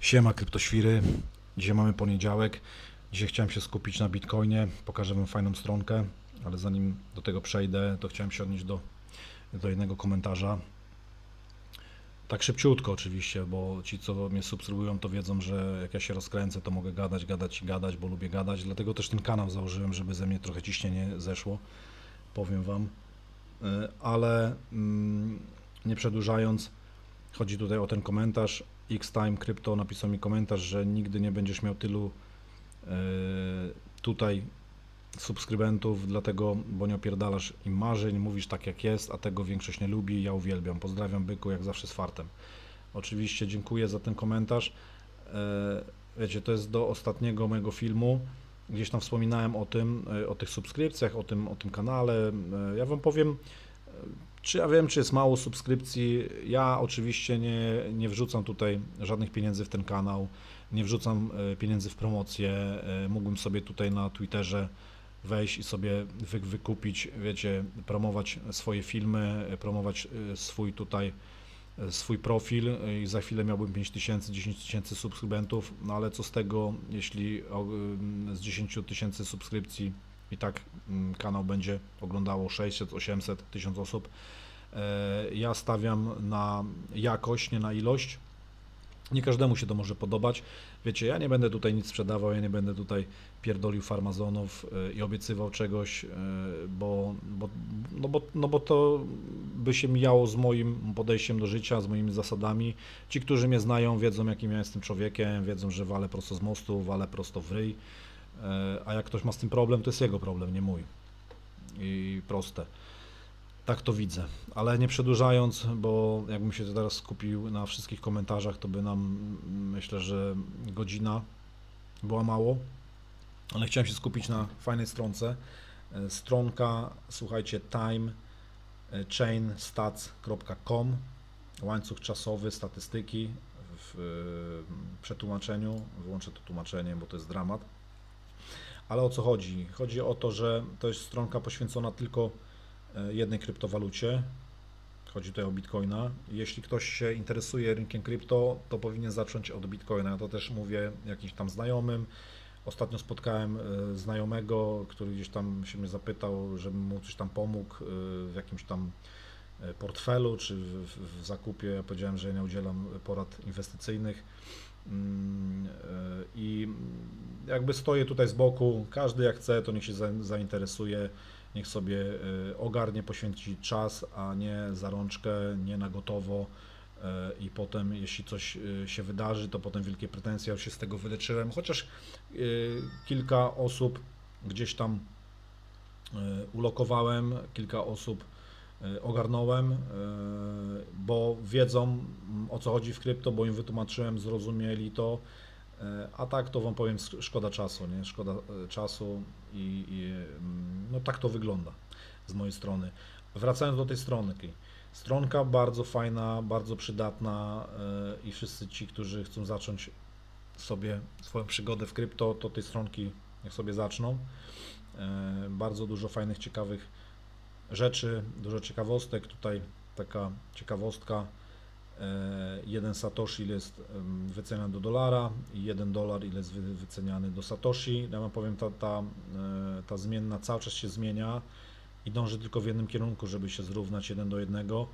Siema kryptoświry. Dzisiaj mamy poniedziałek. Dzisiaj chciałem się skupić na Bitcoinie. Pokażę Wam fajną stronkę, ale zanim do tego przejdę, to chciałem się odnieść do, do jednego komentarza. Tak szybciutko oczywiście, bo ci co mnie subskrybują to wiedzą, że jak ja się rozkręcę to mogę gadać, gadać i gadać, bo lubię gadać. Dlatego też ten kanał założyłem, żeby ze mnie trochę ciśnienie zeszło. Powiem Wam. Y, Ale mm, nie przedłużając, Chodzi tutaj o ten komentarz. X-Time Crypto napisał mi komentarz, że nigdy nie będziesz miał tylu e, tutaj subskrybentów, dlatego, bo nie opierdalasz im marzeń, mówisz tak jak jest, a tego większość nie lubi, ja uwielbiam. Pozdrawiam Byku, jak zawsze z fartem. Oczywiście dziękuję za ten komentarz. E, Wiecie, to jest do ostatniego mojego filmu. Gdzieś tam wspominałem o tym, e, o tych subskrypcjach, o tym, o tym kanale. Ja Wam powiem, czy ja wiem, czy jest mało subskrypcji? Ja oczywiście nie, nie wrzucam tutaj żadnych pieniędzy w ten kanał, nie wrzucam e, pieniędzy w promocję. E, Mógłbym sobie tutaj na Twitterze wejść i sobie wy, wykupić, wiecie, promować swoje filmy, e, promować swój tutaj swój profil i za chwilę miałbym 5 tysięcy, 10 tysięcy subskrybentów, no ale co z tego, jeśli z 10 tysięcy subskrypcji i tak mm, kanał będzie oglądało 600, 800, 1000 osób. E, Ja stawiam na jakość, nie na ilość. Nie każdemu się to może podobać. Wiecie, ja nie będę tutaj nic sprzedawał, ja nie będę tutaj pierdolił farmazonów e, i obiecywał czegoś, e, bo, bo, no bo, no bo to by się mijało z moim podejściem do życia, z moimi zasadami. Ci, którzy mnie znają, wiedzą, jakim ja jestem człowiekiem, wiedzą, że walę prosto z mostu, walę prosto w ryj. E, A jak ktoś ma z tym problem, to jest jego problem, nie mój. I proste. Tak to widzę. Ale nie przedłużając, bo jakbym się teraz skupił na wszystkich komentarzach, to by nam mm, myślę, że godzina była mało. Ale chciałem się skupić na fajnej stronce. E, Stronka, słuchajcie, time e, chainstats.com łańcuch czasowy, statystyki w e, przetłumaczeniu. Wyłączę to tłumaczenie, bo to jest dramat. Ale o co chodzi? Chodzi o to, że to jest stronka poświęcona tylko e, jednej kryptowalucie. Chodzi tutaj o Bitcoina. Jeśli ktoś się interesuje rynkiem krypto, to powinien zacząć od Bitcoina. Ja to też mówię jakimś tam znajomym. Ostatnio spotkałem e, znajomego, który gdzieś tam się mnie zapytał, żebym mu coś tam pomógł e, w jakimś tam portfelu czy w, w, w zakupie. Ja powiedziałem, że ja nie udzielam porad inwestycyjnych. Mm, e, I jakby stoję tutaj z boku, każdy jak chce, to niech się za- zainteresuje, niech sobie e, ogarnie, poświęci czas, a nie za rączkę, nie na gotowo. e, I potem, jeśli coś się wydarzy, to potem wielkie pretensje, ja już się z tego wyleczyłem. Chociaż kilka osób gdzieś tam ulokowałem, kilka osób ogarnąłem, e, bo wiedzą o co chodzi w krypto, bo im wytłumaczyłem, zrozumieli to. E, A tak to Wam powiem, szkoda czasu, nie? Szkoda e, czasu i, i no tak to wygląda z mojej strony. Wracając do tej stronki. Stronka bardzo fajna, bardzo przydatna e, i wszyscy ci, którzy chcą zacząć sobie swoją przygodę w krypto, to tej stronki niech sobie zaczną. E, Bardzo dużo fajnych, ciekawych rzeczy, dużo ciekawostek. Tutaj taka ciekawostka. e, Jeden satoshi ile jest wyceniany do dolara i jeden dolar ile jest wy- wyceniany do satoshi. Ja wam powiem, ta, ta, e, ta zmienna cały czas się zmienia i dąży tylko w jednym kierunku, żeby się zrównać jeden do jednego.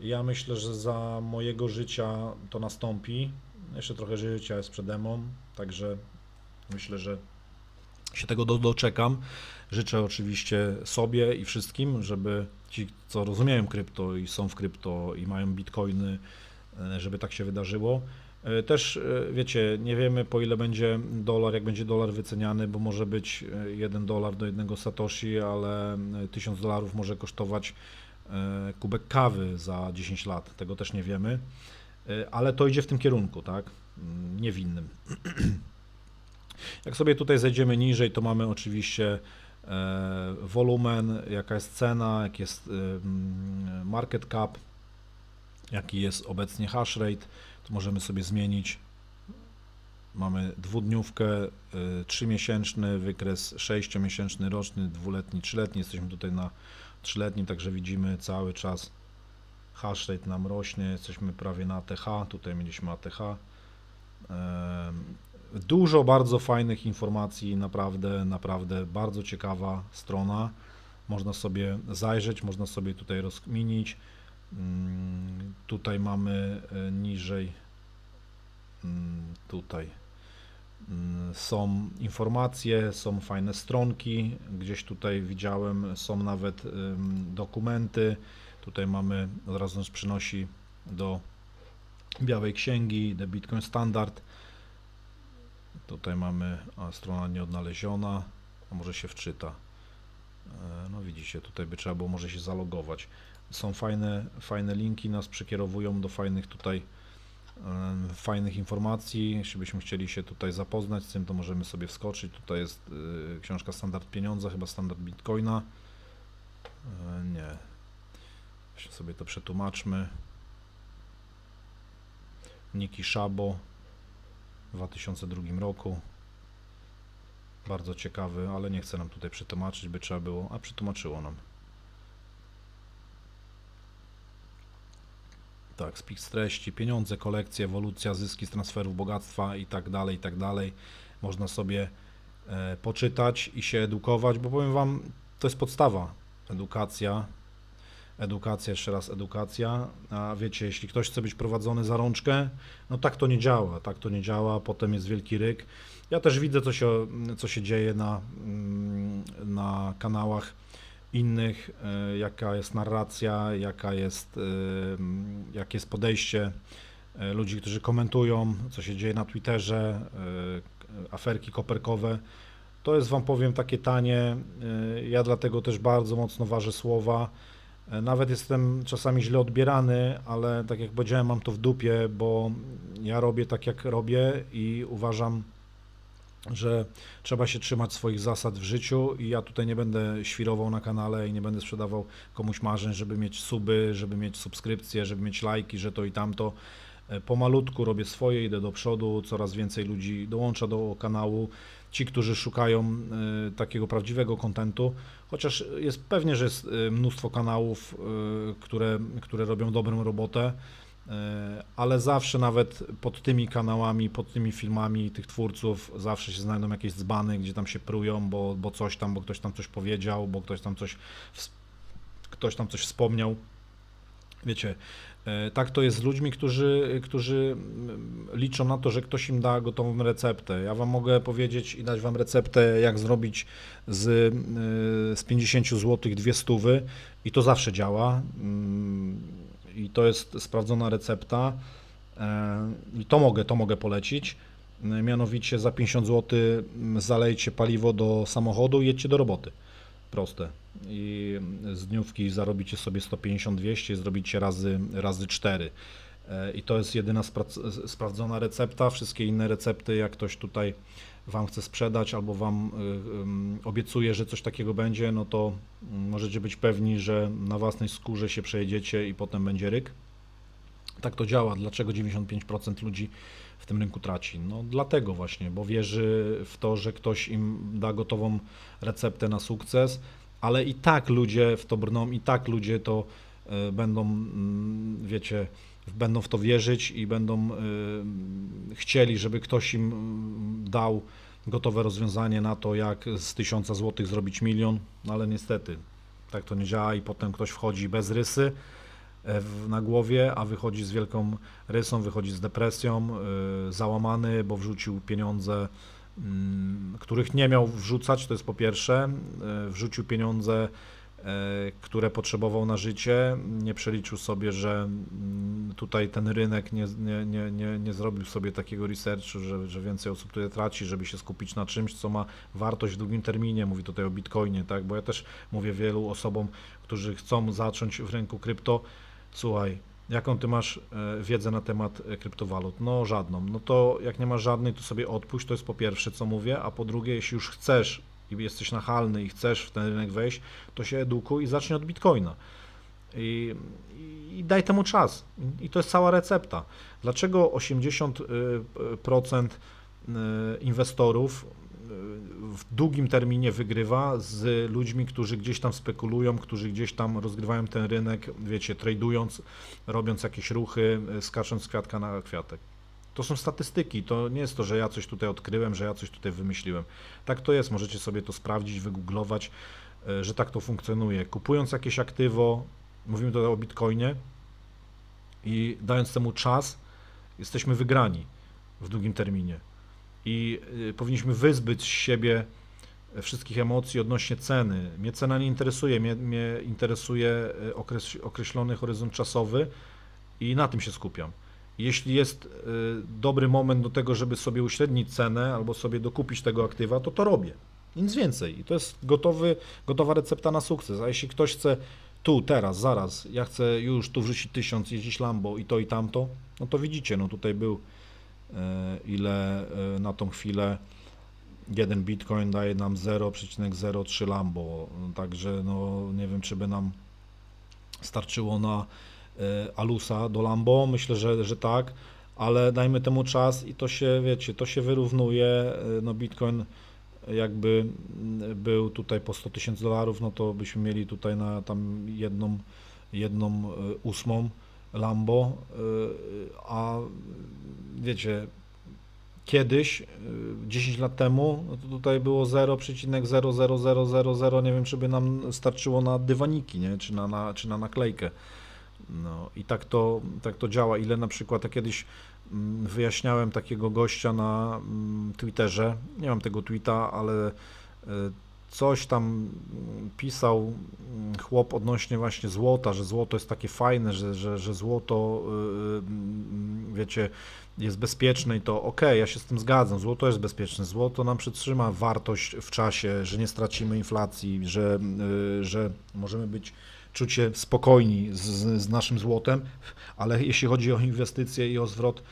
Ja myślę, że za mojego życia to nastąpi. Jeszcze trochę życia jest przede mną, także myślę, że się tego do, doczekam. Życzę oczywiście sobie i wszystkim, żeby ci, co rozumieją krypto i są w krypto i mają bitcoiny, e, żeby tak się wydarzyło. E, Też e, wiecie, nie wiemy po ile będzie dolar, jak będzie dolar wyceniany, bo może być 1 dolar do jednego satoshi, ale e, 1000 dolarów może kosztować kubek kawy za 10 lat. Tego też nie wiemy, ale to idzie w tym kierunku, tak? Mm, Nie w innym. Jak sobie tutaj zejdziemy niżej, to mamy oczywiście e, wolumen, jaka jest cena, jaki jest e, mm, market cap, jaki jest obecnie hash rate. To możemy sobie zmienić. Mamy dwudniówkę, e, trzymiesięczny wykres, sześciomiesięczny, roczny, dwuletni, trzyletni. Jesteśmy tutaj na trzyletnim, także widzimy cały czas hash rate nam rośnie. Jesteśmy prawie na ATH. Tutaj mieliśmy ATH. Dużo bardzo fajnych informacji, naprawdę, naprawdę bardzo ciekawa strona. Można sobie zajrzeć, można sobie tutaj rozkminić. Mm, Tutaj mamy e, niżej, mm, tutaj mm, są informacje, są fajne stronki. Gdzieś tutaj widziałem, są nawet dokumenty. Tutaj mamy, od razu nas przynosi do Białej Księgi, The Bitcoin Standard. Tutaj mamy a, strona nieodnaleziona, a może się wczyta. E, No widzicie, tutaj by trzeba było może się zalogować. Są fajne, fajne linki, nas przekierowują do fajnych tutaj em, fajnych informacji. Jeśli byśmy chcieli się tutaj zapoznać z tym, to możemy sobie wskoczyć. Tutaj jest y, książka Standard Pieniądza, chyba Standard Bitcoina. E, Nie. Jeszcze sobie to przetłumaczmy. Niki Szabo w 2002 roku. Bardzo ciekawy, ale nie chcę nam tutaj przetłumaczyć, by trzeba było, a przetłumaczyło nam. Tak, spis treści, pieniądze, kolekcje, ewolucja, zyski z transferów bogactwa i tak dalej, i tak dalej. Można sobie e, poczytać i się edukować, bo powiem Wam, to jest podstawa. Edukacja, edukacja, jeszcze raz edukacja, a wiecie, jeśli ktoś chce być prowadzony za rączkę, no tak to nie działa, tak to nie działa, potem jest wielki ryk. Ja też widzę, co się, co się dzieje na, mm, na kanałach innych, e, jaka jest narracja, jaka jest, e, jakie jest podejście e, ludzi, którzy komentują, co się dzieje na Twitterze, aferki koperkowe. To jest, Wam powiem, takie tanie. Ja dlatego też bardzo mocno ważę słowa. E, Nawet jestem czasami źle odbierany, ale tak jak powiedziałem, mam to w dupie, bo ja robię tak, jak robię i uważam, że trzeba się trzymać swoich zasad w życiu i ja tutaj nie będę świrował na kanale i nie będę sprzedawał komuś marzeń, żeby mieć suby, żeby mieć subskrypcje, żeby mieć lajki, że to i tamto. E, Pomalutku robię swoje, idę do przodu, coraz więcej ludzi dołącza do kanału. Ci, którzy szukają e, takiego prawdziwego kontentu, chociaż jest pewnie, że jest e, mnóstwo kanałów, e, które, które robią dobrą robotę, ale zawsze nawet pod tymi kanałami, pod tymi filmami tych twórców zawsze się znajdą jakieś dzbany, gdzie tam się prują, bo, bo coś tam, bo ktoś tam coś powiedział, bo ktoś tam coś, ktoś tam coś wspomniał. Wiecie, tak to jest z ludźmi, którzy, którzy mm, liczą na to, że ktoś im da gotową receptę. Ja Wam mogę powiedzieć i dać Wam receptę, jak zrobić z, y, z 50 zł dwie stówy i to zawsze działa. Mm, I to jest sprawdzona recepta. E, I to mogę, to mogę polecić. E, Mianowicie za 50 zł zalejcie paliwo do samochodu i jedźcie do roboty. Proste. I z dniówki zarobicie sobie 150-200 i zrobicie razy, razy 4. E, I to jest jedyna spra- sprawdzona recepta. Wszystkie inne recepty, jak ktoś tutaj Wam chce sprzedać albo Wam y, obiecuje, że coś takiego będzie, no to możecie być pewni, że na własnej skórze się przejedziecie i potem będzie ryk. Tak to działa. Dlaczego 95% ludzi tym rynku traci? No dlatego właśnie, bo wierzy w to, że ktoś im da gotową receptę na sukces, ale i tak ludzie w to brną, i tak ludzie to e, będą, mm, wiecie, będą w to wierzyć i będą e, chcieli, żeby ktoś im mm, dał gotowe rozwiązanie na to, jak z 1000 zł zrobić milion, no ale niestety tak to nie działa i potem ktoś wchodzi bez rysy na głowie, a wychodzi z wielką rysą, wychodzi z depresją, y, załamany, bo wrzucił pieniądze, mm, których nie miał wrzucać, to jest po pierwsze, y, wrzucił pieniądze, e, które potrzebował na życie, nie przeliczył sobie, że mm, tutaj ten rynek nie, nie, nie, nie, nie zrobił sobie takiego researchu, że, że więcej osób tutaj traci, żeby się skupić na czymś, co ma wartość w długim terminie, mówi tutaj o Bitcoinie, tak, bo ja też mówię wielu osobom, którzy chcą zacząć w rynku krypto, słuchaj, jaką ty masz e, wiedzę na temat e, kryptowalut? No żadną. No to jak nie masz żadnej, to sobie odpuść, to jest po pierwsze, co mówię, a po drugie, jeśli już chcesz i jesteś nachalny i chcesz w ten rynek wejść, to się edukuj i zacznij od Bitcoina. I, i, daj temu czas. I to jest cała recepta. Dlaczego 80% y, inwestorów w długim terminie wygrywa z ludźmi, którzy gdzieś tam spekulują, którzy gdzieś tam rozgrywają ten rynek, wiecie, tradując, robiąc jakieś ruchy, y, skacząc z kwiatka na kwiatek. To są statystyki, to nie jest to, że ja coś tutaj odkryłem, że ja coś tutaj wymyśliłem. Tak to jest, możecie sobie to sprawdzić, wygooglować, e, że tak to funkcjonuje. Kupując jakieś aktywo, mówimy tutaj o Bitcoinie i dając temu czas, jesteśmy wygrani w długim terminie. I y, powinniśmy wyzbyć z siebie wszystkich emocji odnośnie ceny. Mnie cena nie interesuje, mnie, mnie interesuje y, okres, określony horyzont czasowy i na tym się skupiam. Jeśli jest y, dobry moment do tego, żeby sobie uśrednić cenę albo sobie dokupić tego aktywa, to to robię. Nic więcej. I to jest gotowy, gotowa recepta na sukces. A jeśli ktoś chce tu, teraz, zaraz, ja chcę już tu wrzucić tysiąc, jeździć Lambo i to i tamto, no to widzicie, no tutaj był ile e, na tą chwilę jeden bitcoin daje nam 0,03 Lambo, także no nie wiem, czy by nam starczyło na e, Alusa do Lambo, myślę, że, że tak, ale dajmy temu czas i to się, wiecie, to się wyrównuje, e, no bitcoin jakby mm, był tutaj po 100 tysięcy dolarów, no to byśmy mieli tutaj na tam jedną, jedną e, ósmą Lambo, e, a wiecie, kiedyś, e, 10 lat temu, no to tutaj było 0,00000, nie wiem, czy by nam starczyło na dywaniki, nie? Czy, na, na, czy na naklejkę. No i tak to, tak to działa. Ile na przykład ja kiedyś mm, wyjaśniałem takiego gościa na mm, Twitterze, nie mam tego tweeta, ale e, coś tam mm, pisał mm, chłop odnośnie właśnie złota, że złoto jest takie fajne, że, że, że złoto, y, y, mm, wiecie, jest bezpieczne i to okej, ja się z tym zgadzam, złoto jest bezpieczne, złoto nam przytrzyma wartość w czasie, że nie stracimy inflacji, że, y, że możemy być czuć się spokojni z, z naszym złotem, ale jeśli chodzi o inwestycje i o zwrot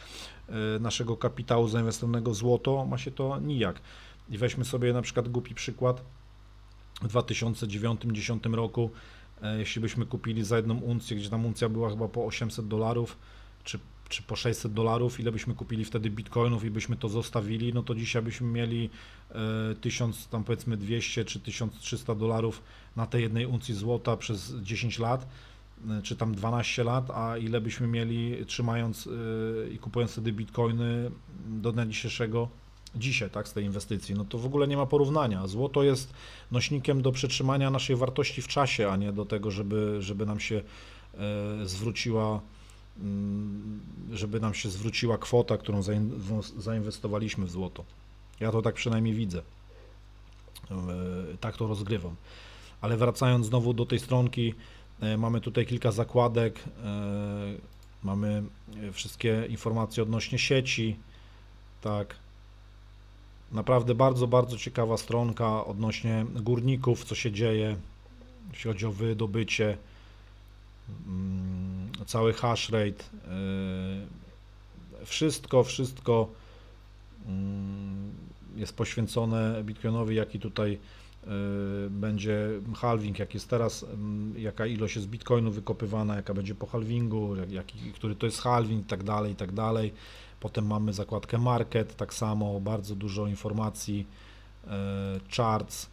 naszego kapitału zainwestowanego w złoto, ma się to nijak. I weźmy sobie na przykład głupi przykład. W 2009-2010 roku, e, jeśli byśmy kupili za jedną uncję, gdzie tam uncja była chyba po 800 dolarów, czy, czy po 600 dolarów, ile byśmy kupili wtedy bitcoinów i byśmy to zostawili, no to dzisiaj byśmy mieli e, 1000, tam powiedzmy 200 czy 1300 dolarów na tej jednej uncji złota przez 10 lat, e, czy tam 12 lat, a ile byśmy mieli trzymając e, i kupując wtedy bitcoiny do dnia dzisiejszego, dzisiaj, tak, z tej inwestycji, no to w ogóle nie ma porównania. Złoto jest nośnikiem do przetrzymania naszej wartości w czasie, a nie do tego, żeby, żeby nam się e, zwróciła mm, żeby nam się zwróciła kwota, którą zain- zainwestowaliśmy w złoto. Ja to tak przynajmniej widzę. E, Tak to rozgrywam. Ale wracając znowu do tej stronki, e, mamy tutaj kilka zakładek, mamy wszystkie informacje odnośnie sieci, tak. Naprawdę bardzo, bardzo ciekawa stronka odnośnie górników, co się dzieje, jeśli chodzi o wydobycie, mm, cały hash rate, yy, wszystko, wszystko mm, jest poświęcone Bitcoinowi, jaki tutaj yy, będzie halving, jak jest teraz, mm, jaka ilość jest Bitcoinu wykopywana, jaka będzie po halvingu, który to jest halving i tak dalej, i tak dalej. Potem mamy zakładkę market, tak samo bardzo dużo informacji, e, charts.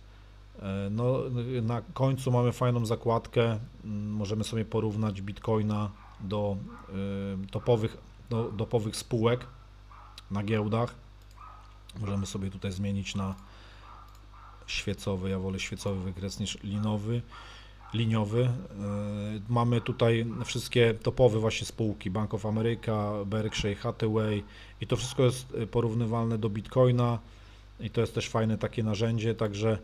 E, No, na końcu mamy fajną zakładkę. mm, Możemy sobie porównać Bitcoina do e, topowych, do topowych spółek na giełdach. Możemy sobie tutaj zmienić na świecowy. Ja wolę świecowy wykres niż linowy liniowy. E, Mamy tutaj wszystkie topowe właśnie spółki Bank of America, Berkshire Hathaway i to wszystko jest e, porównywalne do Bitcoina i to jest też fajne takie narzędzie, także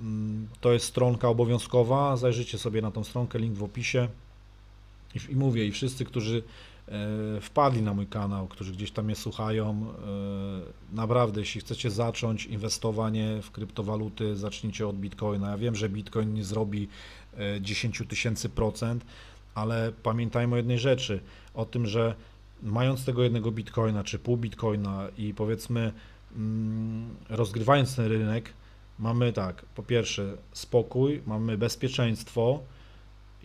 mm, to jest stronka obowiązkowa, zajrzyjcie sobie na tą stronkę, link w opisie i, i mówię, i wszyscy, którzy wpadli na mój kanał, którzy gdzieś tam mnie słuchają, e, naprawdę, jeśli chcecie zacząć inwestowanie w kryptowaluty, zacznijcie od Bitcoina. Ja wiem, że Bitcoin nie zrobi e, 10 tysięcy procent, ale pamiętajmy o jednej rzeczy, o tym, że mając tego jednego Bitcoina czy pół Bitcoina i powiedzmy mm, rozgrywając ten rynek, mamy tak, po pierwsze spokój, mamy bezpieczeństwo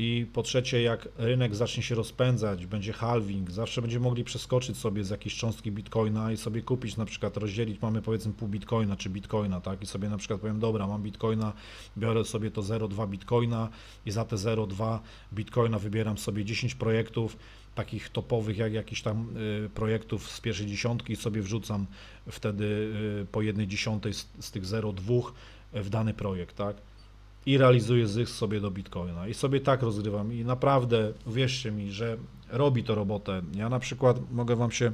I po trzecie, jak rynek zacznie się rozpędzać, będzie halving, zawsze będziemy mogli przeskoczyć sobie z jakiejś cząstki bitcoina i sobie kupić, na przykład rozdzielić, mamy powiedzmy pół bitcoina czy bitcoina, tak? I sobie na przykład powiem, dobra, mam bitcoina, biorę sobie to 0,2 bitcoina i za te 0,2 bitcoina wybieram sobie 10 projektów, takich topowych, jak jakiś tam y, projektów z pierwszej dziesiątki i sobie wrzucam wtedy y, po jednej dziesiątej z tych 0,2 w dany projekt, tak? I realizuję zysk sobie do Bitcoina. I sobie tak rozgrywam i naprawdę uwierzcie mi, że robi to robotę. Ja na przykład mogę wam się,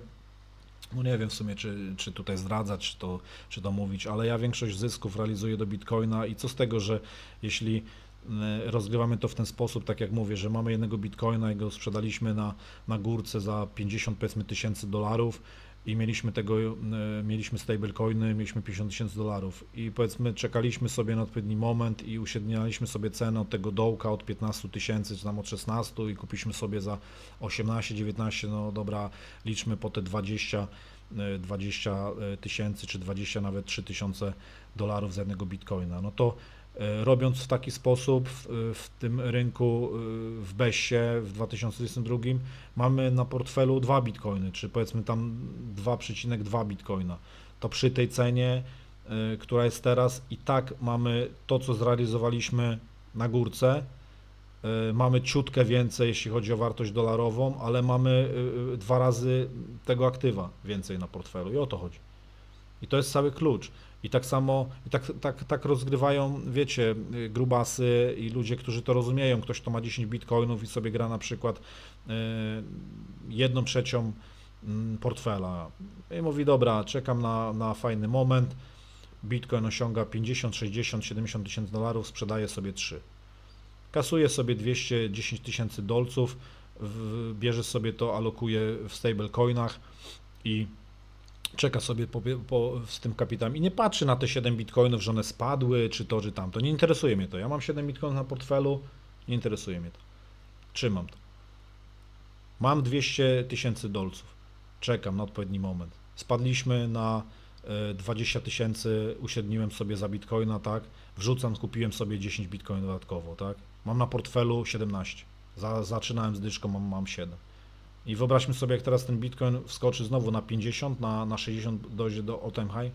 no nie wiem w sumie, czy, czy tutaj zdradzać, czy to, czy to mówić, ale ja większość zysków realizuję do Bitcoina i co z tego, że jeśli e, rozgrywamy to w ten sposób, tak jak mówię, że mamy jednego Bitcoina i go sprzedaliśmy na, na górce za 50 powiedzmy tysięcy dolarów, i mieliśmy tego, e, mieliśmy stablecoiny, mieliśmy 50 tysięcy dolarów. I powiedzmy czekaliśmy sobie na odpowiedni moment i uśrednialiśmy sobie cenę od tego dołka od 15 tysięcy czy tam od 16 i kupiliśmy sobie za 18, 19, no dobra, liczmy po te 20 e, 20 tysięcy czy 20 nawet 3 tysiące dolarów za jednego bitcoina, no to e, robiąc w taki sposób w, w tym rynku e, w Bessie w 2022 mamy na portfelu dwa bitcoiny, czy powiedzmy tam 2,2 bitcoina, to przy tej cenie, y, która jest teraz i tak mamy to, co zrealizowaliśmy na górce, mamy ciutkę więcej, jeśli chodzi o wartość dolarową, ale mamy dwa razy tego aktywa więcej na portfelu i o to chodzi. I to jest cały klucz. I tak samo, i tak, tak, tak rozgrywają, wiecie, y, grubasy i ludzie, którzy to rozumieją. Ktoś, kto ma 10 bitcoinów i sobie gra na przykład y, jedną trzecią mm, portfela. I mówi, dobra, czekam na, na fajny moment. Bitcoin osiąga 50, 60, 70 tysięcy dolarów, sprzedaje sobie 3. Kasuje sobie 210 tysięcy dolców, bierze sobie to, alokuje w stablecoinach i czeka sobie po, po, z tym kapitałem i nie patrzy na te 7 bitcoinów, że one spadły, czy to, czy tamto. Nie interesuje mnie to. Ja mam 7 bitcoinów na portfelu, nie interesuje mnie to. Trzymam to. Mam 200 tysięcy dolców. Czekam na odpowiedni moment. Spadliśmy na e, 20 tysięcy, uśredniłem sobie za bitcoina, tak? Wrzucam, kupiłem sobie 10 bitcoinów dodatkowo, tak? Mam na portfelu 17. Za, zaczynałem z dyszką, mam, mam 7. I wyobraźmy sobie, jak teraz ten bitcoin wskoczy znowu na 50, na, na 60, dojdzie do all time high.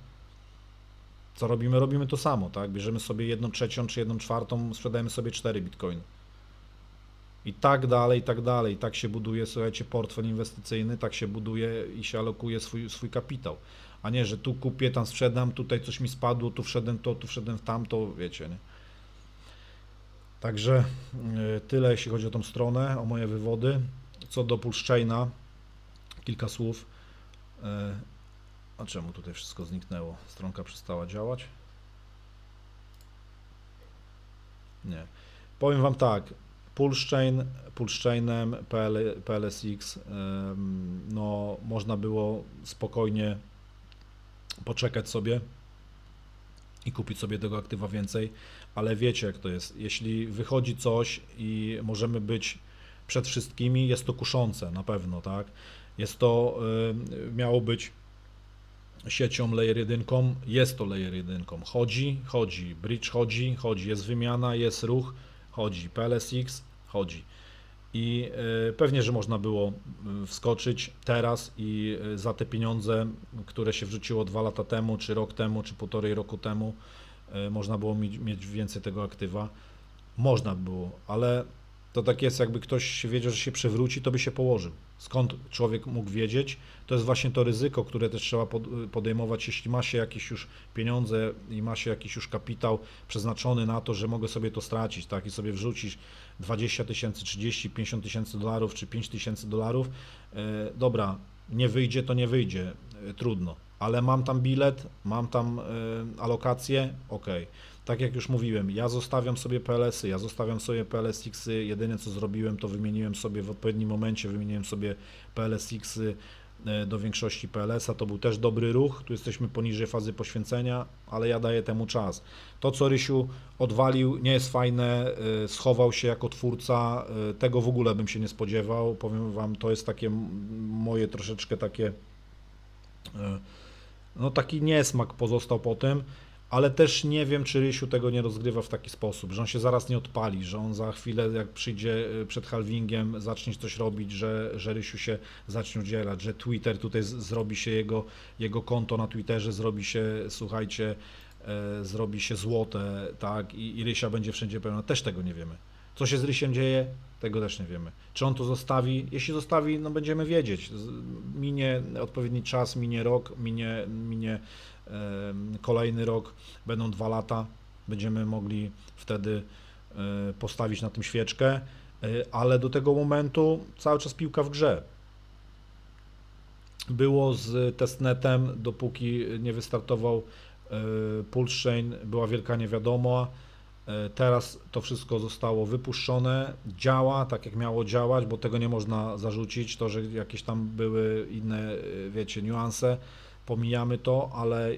Co robimy? Robimy to samo, tak? Bierzemy sobie jedną trzecią czy jedną czwartą, sprzedajemy sobie 4 bitcoiny. I tak dalej, i tak dalej. Tak się buduje, słuchajcie, portfel inwestycyjny, tak się buduje i się alokuje swój, swój kapitał. A nie, że tu kupię, tam sprzedam, tutaj coś mi spadło, tu wszedłem to, tu wszedłem w tamto, wiecie, nie? Także y, tyle, jeśli chodzi o tą stronę, o moje wywody. Co do Pulszczejna, kilka słów. E, A czemu tutaj wszystko zniknęło? Stronka przestała działać? Nie. Powiem Wam tak. Pulszczejn, Pulszczejnem, PL, PLSX, no można było spokojnie poczekać sobie i kupić sobie tego aktywa więcej, ale wiecie jak to jest. Jeśli wychodzi coś i możemy być przed wszystkimi, jest to kuszące na pewno, tak? Jest to, y, miało być siecią layer 1, jest to layer 1. Chodzi, chodzi, bridge chodzi, chodzi, jest wymiana, jest ruch, chodzi, PLSX chodzi. I y, pewnie, że można było y, wskoczyć teraz i za te pieniądze, które się wrzuciło dwa lata temu, czy rok temu, czy półtorej roku temu, można było mieć więcej tego aktywa. Można było, ale to tak jest, jakby ktoś wiedział, że się przewróci, to by się położył. Skąd człowiek mógł wiedzieć? To jest właśnie to ryzyko, które też trzeba pod- podejmować, jeśli ma się jakieś już pieniądze i ma się jakiś już kapitał przeznaczony na to, że mogę sobie to stracić, tak, i sobie wrzucić 20 tysięcy, 30, 50 tysięcy dolarów, czy 5 tysięcy dolarów. E, dobra, nie wyjdzie, to nie wyjdzie, e, trudno, ale mam tam bilet, mam tam e, alokację, ok. Tak jak już mówiłem, ja zostawiam sobie PLS-y, ja zostawiam sobie PLSX-y, jedyne co zrobiłem to wymieniłem sobie w odpowiednim momencie, wymieniłem sobie PLSX-y e, do większości PLS-a, to był też dobry ruch, tu jesteśmy poniżej fazy poświęcenia, ale ja daję temu czas. To co Rysiu odwalił nie jest fajne, e, schował się jako twórca, e, tego w ogóle bym się nie spodziewał, powiem Wam, to jest takie moje troszeczkę takie, no taki niesmak pozostał po tym, ale też nie wiem, czy Rysiu tego nie rozgrywa w taki sposób, że on się zaraz nie odpali, że on za chwilę, jak przyjdzie y, przed halvingiem, zacznie coś robić, że, że Rysiu się zacznie udzielać, że Twitter tutaj zrobi się jego, jego konto na Twitterze, zrobi się, słuchajcie, e, zrobi się złote, tak, i, i Rysia będzie wszędzie pełna. Też tego nie wiemy. Co się z Rysiem dzieje, tego też nie wiemy. Czy on to zostawi? Jeśli zostawi, no będziemy wiedzieć. Minie odpowiedni czas, minie rok, minie, minie kolejny rok, będą dwa lata, będziemy mogli wtedy e, postawić na tym świeczkę, e, ale do tego momentu cały czas piłka w grze. Było z testnetem, dopóki nie wystartował e, Pulszczejn, była wielka niewiadoma. Teraz to wszystko zostało wypuszczone, działa tak jak miało działać, bo tego nie można zarzucić. To, że jakieś tam były inne, wiecie, niuanse, pomijamy to, ale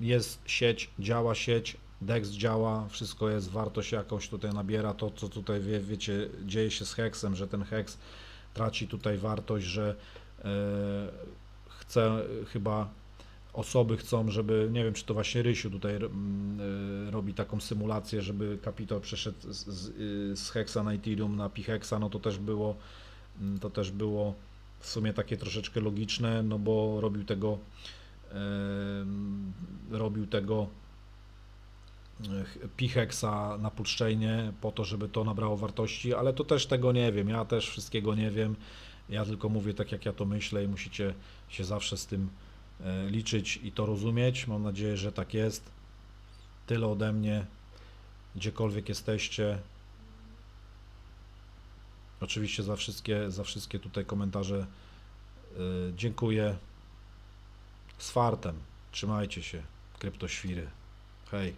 jest sieć, działa sieć, DEX działa, wszystko jest, wartość jakąś tutaj nabiera. To, co tutaj wie, wiecie, dzieje się z heksem, że ten heks traci tutaj wartość, że e, chce chyba osoby chcą, żeby, nie wiem, czy to właśnie Rysiu tutaj mm, e, robi taką symulację, żeby kapitał przeszedł z, z, z Hexa na Ethereum na Pihexa, no to też było, mm, to też było w sumie takie troszeczkę logiczne, no bo robił tego, robił tego e, ch- Pihexa na Pulszczejnie po to, żeby to nabrało wartości, ale to też tego nie wiem, ja też wszystkiego nie wiem, ja tylko mówię tak, jak ja to myślę i musicie się zawsze z tym e, liczyć i to rozumieć. Mam nadzieję, że tak jest. Tyle ode mnie. Gdziekolwiek jesteście. Oczywiście za wszystkie, za wszystkie tutaj komentarze e, dziękuję. Z fartem. Trzymajcie się. Kryptoświry. Hej.